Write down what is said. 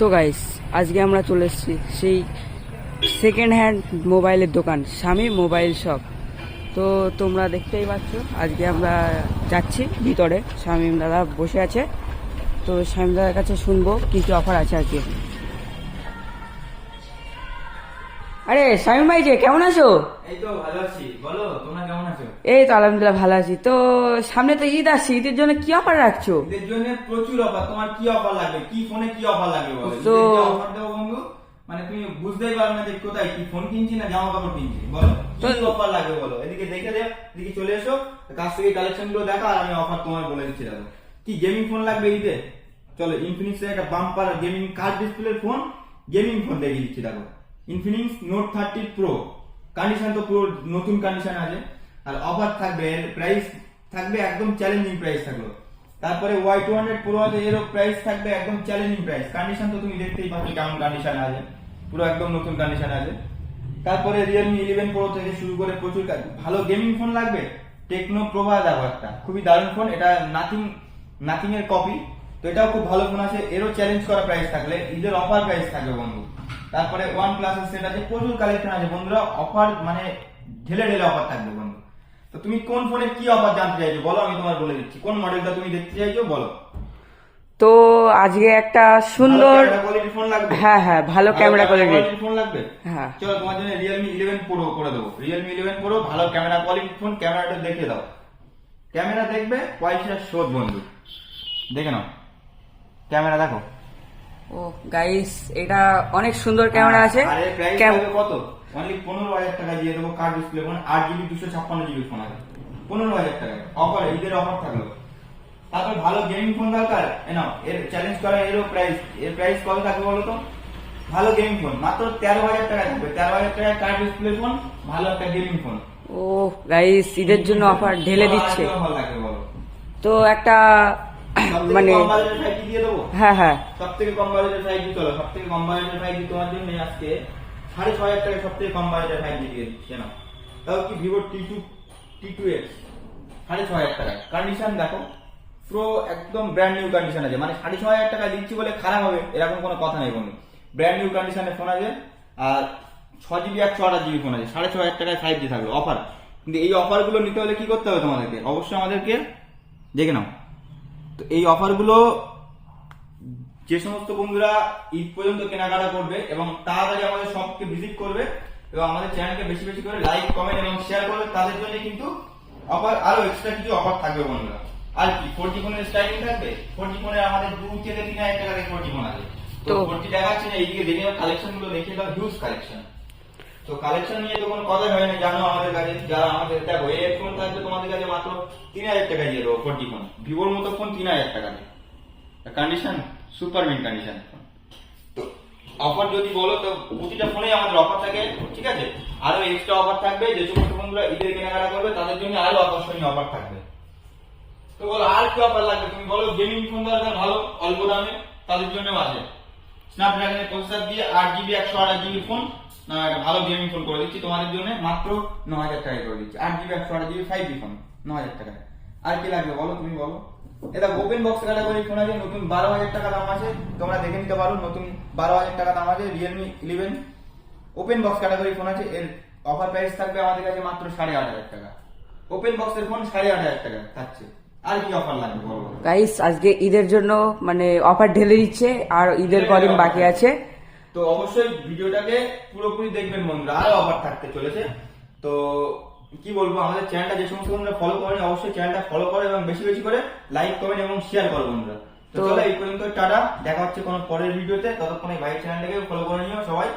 তো গাইস আজকে আমরা চলে এসেছি সেই সেকেন্ড হ্যান্ড মোবাইলের দোকান, স্বামী মোবাইল শপ তো তোমরা দেখতেই পাচ্ছ, আজকে আমরা যাচ্ছি ভিতরে। স্বামী দাদা বসে আছে। তো স্বামী দাদার কাছে শুনব কিছু অফার আছে আজকে। আরে শামীম ভাই যে কেমন আছো? এই তো ভালো আছি। বলো তোমরা কেমন আছো? এই তো আলহামদুলিল্লাহ ভালো আছি। তো সামনে তো ঈদ আসছে ঈদের জন্য কি অফার রাখছো? এদের জন্য প্রচুর অফার তোমার কি অফার লাগবে? কি ফোনে কি অফার লাগবে বলো? তো- অফার দেবো বন্ধু মানে তুমি বুঝতেই পারবে না যে কোথায় কি ফোন কিনছি না জামা কাপড় কিনছি। বলো কি অফার লাগবে বলো? এদিকে দেখে দে এদিকে চলে এসো। কাছ থেকে কালেকশনগুলো দেখো আর আমি অফার তোমার বলে দিচ্ছি দেখো কি গেমিং ফোন লাগবে ঈদে? চলো ইনফিনিক্স এর একটা bumper gaming curved display phone gaming phone দেখিয়ে দিচ্ছি দেখো। Infinix note thirty pro condition তো পুরো নতুন কন্ডিশন আছে। আর অফার থাকবে, এর প্রাইস থাকবে একদম চ্যালেঞ্জিং প্রাইস থাকল। তারপরে ওয়াই টু হান্ড্রেড প্রো আছে, এরও প্রাইস থাকবে একদম চ্যালেঞ্জিং প্রাইস কন্ডিশন তো তুমি দেখতেই পাচ্ছ কেমন কন্ডিশন আছে। পুরো একদম নতুন কন্ডিশন আছে। তারপরে রিয়েলমি ইলেভেন প্রো থেকে শুরু করে প্রচুর ভালো গেমিং ফোন লাগবে। টেকনো প্রভা একটা খুবই দারুণ ফোন এটা নাথিং নাথিং এর কপি তো এটাও খুব ভালো ফোন আছে, এরও চ্যালেঞ্জ করা প্রাইস থাকলে, ঈদের অফার প্রাইস থাকবে বন্ধু। তারপরে ওয়ান প্লাস সেট আছে প্রচুর কালেকশন আছে বন্ধুরা অফার মানে ঢেলে ঢেলে অফার থাকবে বন্ধু। তো তুমি কোন ফোনে কি অফার জানতে চাইছো? বলো আমি তোমার বলে দিচ্ছি। কোন মডেলটা তুমি দেখতে চাইছো? বলো। তো আজকে একটা সুন্দর কোয়ালিটি ফোন লাগবে? হ্যাঁ হ্যাঁ ভালো ক্যামেরা কোয়ালিটি ফোন লাগবে? হ্যাঁ। চলো তোমার জন্য রিয়েলমি ইলেভেন প্রো করে দেবো। রিয়েলমি ইলেভেন প্রো ভালো ক্যামেরা কোয়ালিটি ফোন ক্যামেরাটা দেখে দাও। ক্যামেরা দেখবে পয়সা শোধ বন্ধু। দেখে নাও। ক্যামেরা দেখো। ও গাইস এটা অনেক সুন্দর ক্যামেরা আছে। কত? অনলি পনেরো হাজার টাকা দিয়ে দেবো কার্ড ডিসপ্লে ফোন আট জিবি দুশো ছাপ্পান্ন জিবি ফোন আছে। পনেরো হাজার টাকা। অফার ঈদের অফার থাকল। তারপর ভালো গেমিং ফোন দরকার? এ নাও এর চ্যালেঞ্জ করা এরও প্রাইস এর প্রাইস কত থাকবে বলো তো? ভালো গেমিং ফোন মাত্র তেরো হাজার টাকা থাকবে। তেরো হাজার টাকা কার্ড ডিসপ্লে ফোন ভালো একটা গেমিং ফোন ও গাইস ঈদের জন্য অফার ঢেলে দিচ্ছে। তো একটা মানে হ্যাঁ হ্যাঁ। সব থেকে কম বাজেটের ফাইভ জি চলো সব থেকে কম বাজেটের ফাইভ জি তোমার জন্য আজকে সাড়ে ছয় হাজার টাকা সব থেকে কম বাজেটের ফাইভ জি দিয়ে দিচ্ছে না তাও কি Vivo T two T two X সাড়ে ছয় হাজার টাকা কন্ডিশন দেখো প্রো একদম ব্র্যান্ড নিউ কন্ডিশন আছে। মানে সাড়ে ছয় হাজার টাকা দিচ্ছি বলে খারাপ হবে এরকম কোনো কথা নেই বন্ধু। ব্র্যান্ড নিউ কন্ডিশনে ফোন আছে আর ছ জিবি একশো আঠাশ জিবি ফোন আছে। সাড়ে ছয় হাজার টাকায় ফাইভ জি থাকবে অফার কিন্তু এই অফারগুলো নিতে হলে কি করতে হবে তোমাদেরকে? অবশ্যই আমাদেরকে দেখে নাও। তো এই অফারগুলো যে সমস্ত বন্ধুরা ঈদ পর্যন্ত কেনাকাটা করবে এবং তাড়াতাড়ি আমাদের শপকে ভিজিট করবে এবং আমাদের চ্যানেলকে বেশি বেশি করে লাইক কমেন্ট এবং শেয়ার করবে তাদের জন্য কিন্তু অফার আরও এক্সট্রা কিছু অফার থাকবে বন্ধুরা। আর কি ফোর জি ফোনের স্টাইলিং থাকবে? ফোর জি ফোনের আমাদের দু থেকে তিন হাজার টাকা ফোর জি ফোন আছে। তো ফোর জি দেখাচ্ছে না এইদিকে দেখে কালেকশনগুলো দেখে হিউজ কালেকশন তো কালেকশন নিয়ে তো কোনো কথা হয় না জানো আমাদের কাছে, যারা আমাদের, দেখো, এই ফোন থাকবে তোমাদের কাছে মাত্র তিন হাজার টাকা দিয়ে দেবো ফোর জি ফোন। ভিভোর মতো ফোন তিন হাজার টাকা দিয়ে। কন্ডিশন সুপার মিন কন্ডিশন তো অফার যদি বলো, তো প্রতিটা ফোনে আমাদের অফার থাকে, ঠিক আছে? আরও এক্সট্রা অফার থাকবে, যে সমস্ত বন্ধুরা ঈদের কেনাকাটা করবে, তাদের জন্য আরও আকর্ষণীয় অফার থাকবে। তো বলো, আর কি অফার লাগবে? তুমি বলো গেমিং ফোন দরকার ভালো, অল্প দামে, তাদের জন্য আছে। স্ন্যাপড্রাগনের প্রসেসর দিয়ে আট জিবি একশো আঠাশ জিবি ফোন না একটা ভালো গেমিং ফোন করে দিচ্ছি তোমাদের জন্য। মাত্র ন হাজার টাকায় করে দিচ্ছি। আট জিবি একশো আঠাশ জিবি ফাইভ জি ফোন ন হাজার টাকায় আর কি লাগবে বলো তুমি বলো। এটা ওপেন বক্স ক্যাটাগরি ফোন আছে নতুন বারো হাজার টাকা দাম আছে। তোমরা দেখে নিতে পারো নতুন বারো হাজার টাকা দাম আছে Realme eleven open box category phone আছে এর অফার প্রাইস থাকবে আমাদের কাছে মাত্র সাড়ে আট হাজার টাকা। ওপেন বক্সের ফোন সাড়ে আট হাজার টাকা থাকছে। আর কি অফার লাগবে গাইস আজকে ঈদের জন্য মানে অফার ঢেলে দিচ্ছে আর ঈদের কদিন বাকি আছে। তো অবশ্যই ভিডিওটাকে পুরোপুরি দেখবেন বন্ধুরা আরও অফার থাকতে চলেছে। তো কি বলব আমাদের চ্যানেলটা যে সমস্ত বন্ধুরা ফলো করেন অবশ্যই চ্যানেলটা ফলো করো এবং বেশি বেশি করে লাইক কমেন্ট এবং শেয়ার করো বন্ধুরা। তো চলো এই পর্যন্ত টাটা। দেখা হচ্ছে কোনো পরের ভিডিওতে। ততক্ষণ এই বাইক চ্যানেলটাকে ফলো করে নিও সবাই।